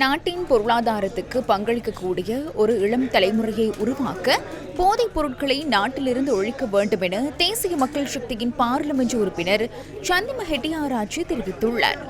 நாட்டின் பொருளாதாரத்துக்கு பங்களிக்கக்கூடிய ஒரு இளம் தலைமுறையை உருவாக்க போதைப் பொருட்களை நாட்டிலிருந்து ஒழிக்க வேண்டும் என தேசிய மக்கள் சக்தியின் பாராளுமன்ற உறுப்பினர் சந்திம ஹெட்டியாராச்சி தெரிவித்துள்ளார்.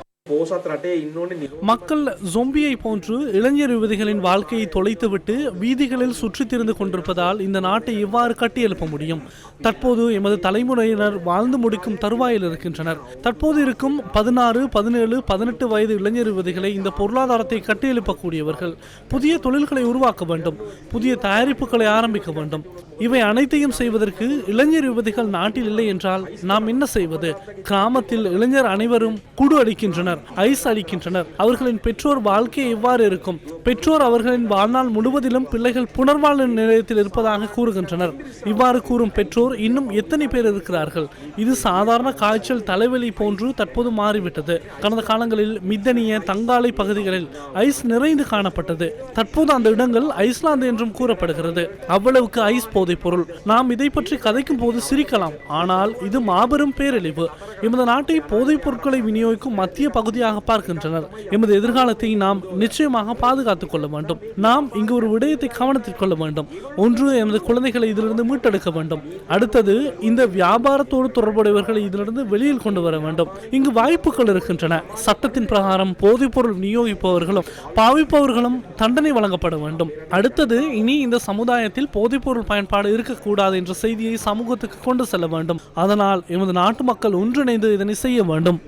மக்கள் ஜொம்பியை போன்று இளைஞர் யுவதிகளின் வாழ்க்கையை தொலைத்துவிட்டு வீதிகளில் சுற்றித் திரிந்து கொண்டிருப்பதால் இந்த நாட்டை இவ்வாறு கட்டியெழுப்ப முடியும். தற்போது எமது தலைமுறையினர் வாழ்ந்து முடிக்கும் தருவாயில் இருக்கின்றனர். தற்போது இருக்கும் பதினாறு பதினேழு பதினெட்டு வயது இளைஞர் யுவதிகளை இந்த பொருளாதாரத்தை கட்டியெழுப்பக்கூடியவர்கள் புதிய தொழில்களை உருவாக்க வேண்டும். புதிய தயாரிப்புகளை ஆரம்பிக்க வேண்டும். இவை அனைத்தையும் செய்வதற்கு இளைஞர் யுவதிகள் நாட்டில் இல்லை என்றால் நாம் என்ன செய்வது? கிராமத்தில் இளைஞர் அனைவரும் குடு அடிக்கின்றனர் ஐஸ் அடிக்கின்றனர். அவர்களின் பெற்றோர் வாழ்க்கை எவ்வாறு இருக்கும்? பெற்றோர் அவர்களின் வாழ்நாள் முழுவதிலும் பிள்ளைகள் புனர்வாழ்வு நிலையத்தில் இருப்பதாக கூறுகின்றனர். இவ்வாறு கூறும் பெற்றோர் இன்னும் எத்தனை பேர் இருக்கிறார்கள்? இது சாதாரண காய்ச்சல் தலைவலி போன்று தற்போது மாறிவிட்டது. கடந்த காலங்களில் மித்தனிய தங்காலை பகுதிகளில் ஐஸ் நிறைந்து காணப்பட்டது. தற்போது அந்த இடங்கள் ஐஸ்லாந்து என்றும் கூறப்படுகிறது. அவ்வளவுக்கு ஐஸ் போதைப் பொருள். நாம் இதை பற்றி கதைக்கும் போது சிரிக்கலாம். ஆனால் இது மாபெரும் பேரழிவு. எமது நாட்டை போதைப் பொருட்களை விநியோகிக்கும் மத்திய பகுதியாக பார்க்கின்றனர். எமது எதிர்காலத்தை நாம் நிச்சயமாக பாதுகாத்துக் கொள்ள வேண்டும். நாம் இங்கு ஒரு விடயத்தை கவனத்தில் கொள்ள வேண்டும். ஒன்று எமது குழந்தைகளை இதிலிருந்து மீட்டெடுக்க வேண்டும். அடுத்தது இந்த வியாபாரத்தோடு தொடர்புடையவர்களை இதிலிருந்து வெளியில் கொண்டு வர வேண்டும். இங்கு வாய்ப்புகள் இருக்கின்றன. சட்டத்தின் பிரகாரம் போதைப்பொருள் விநியோகிப்பவர்களும் பாவிப்பவர்களும் தண்டனை வழங்கப்பட வேண்டும். அடுத்தது இனி இந்த சமுதாயத்தில் போதைப்பொருள் பயன்பாடு இருக்கக்கூடாது என்ற செய்தியை சமூகத்துக்கு கொண்டு செல்ல வேண்டும். அதனால் எமது நாட்டு மக்கள் ஒன்றிணைந்து இதனை செய்ய வேண்டும்.